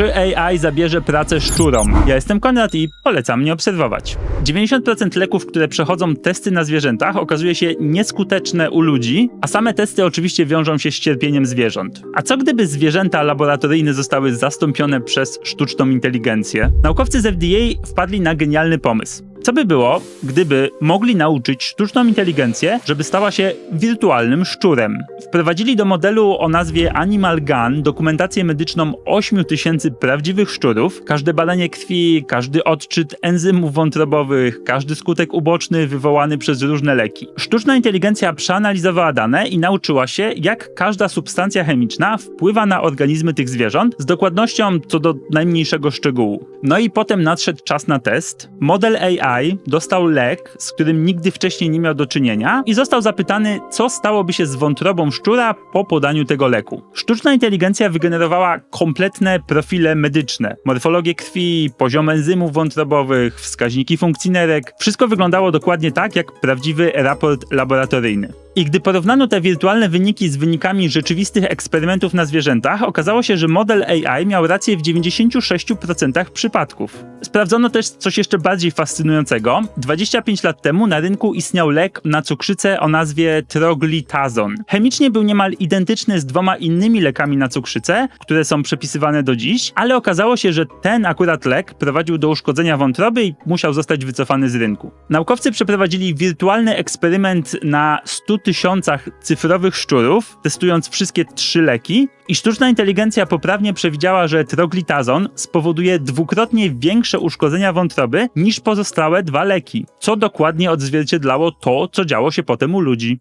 Czy AI zabierze pracę szczurom? Ja jestem Konrad i polecam mnie obserwować. 90% leków, które przechodzą testy na zwierzętach, okazuje się nieskuteczne u ludzi, a same testy oczywiście wiążą się z cierpieniem zwierząt. A co gdyby zwierzęta laboratoryjne zostały zastąpione przez sztuczną inteligencję? Naukowcy z FDA wpadli na genialny pomysł. Co by było, gdyby mogli nauczyć sztuczną inteligencję, żeby stała się wirtualnym szczurem? Wprowadzili do modelu o nazwie Animal Gun dokumentację medyczną 8000 prawdziwych szczurów, każde badanie krwi, każdy odczyt enzymów wątrobowych, każdy skutek uboczny wywołany przez różne leki. Sztuczna inteligencja przeanalizowała dane i nauczyła się, jak każda substancja chemiczna wpływa na organizmy tych zwierząt z dokładnością co do najmniejszego szczegółu. No i potem nadszedł czas na test. Model AI dostał lek, z którym nigdy wcześniej nie miał do czynienia i został zapytany, co stałoby się z wątrobą szczura po podaniu tego leku. Sztuczna inteligencja wygenerowała kompletne profile medyczne, morfologię krwi, poziom enzymów wątrobowych, wskaźniki funkcji nerek. Wszystko wyglądało dokładnie tak, jak prawdziwy raport laboratoryjny. I gdy porównano te wirtualne wyniki z wynikami rzeczywistych eksperymentów na zwierzętach, okazało się, że model AI miał rację w 96% przypadków. Sprawdzono też coś jeszcze bardziej fascynującego. 25 lat temu na rynku istniał lek na cukrzycę o nazwie troglitazon. Chemicznie był niemal identyczny z dwoma innymi lekami na cukrzycę, które są przepisywane do dziś, ale okazało się, że ten akurat lek prowadził do uszkodzenia wątroby i musiał zostać wycofany z rynku. Naukowcy przeprowadzili wirtualny eksperyment na 100 tysiącach cyfrowych szczurów, testując wszystkie trzy leki i sztuczna inteligencja poprawnie przewidziała, że troglitazon spowoduje dwukrotnie większe uszkodzenia wątroby niż pozostałe dwa leki, co dokładnie odzwierciedlało to, co działo się potem u ludzi.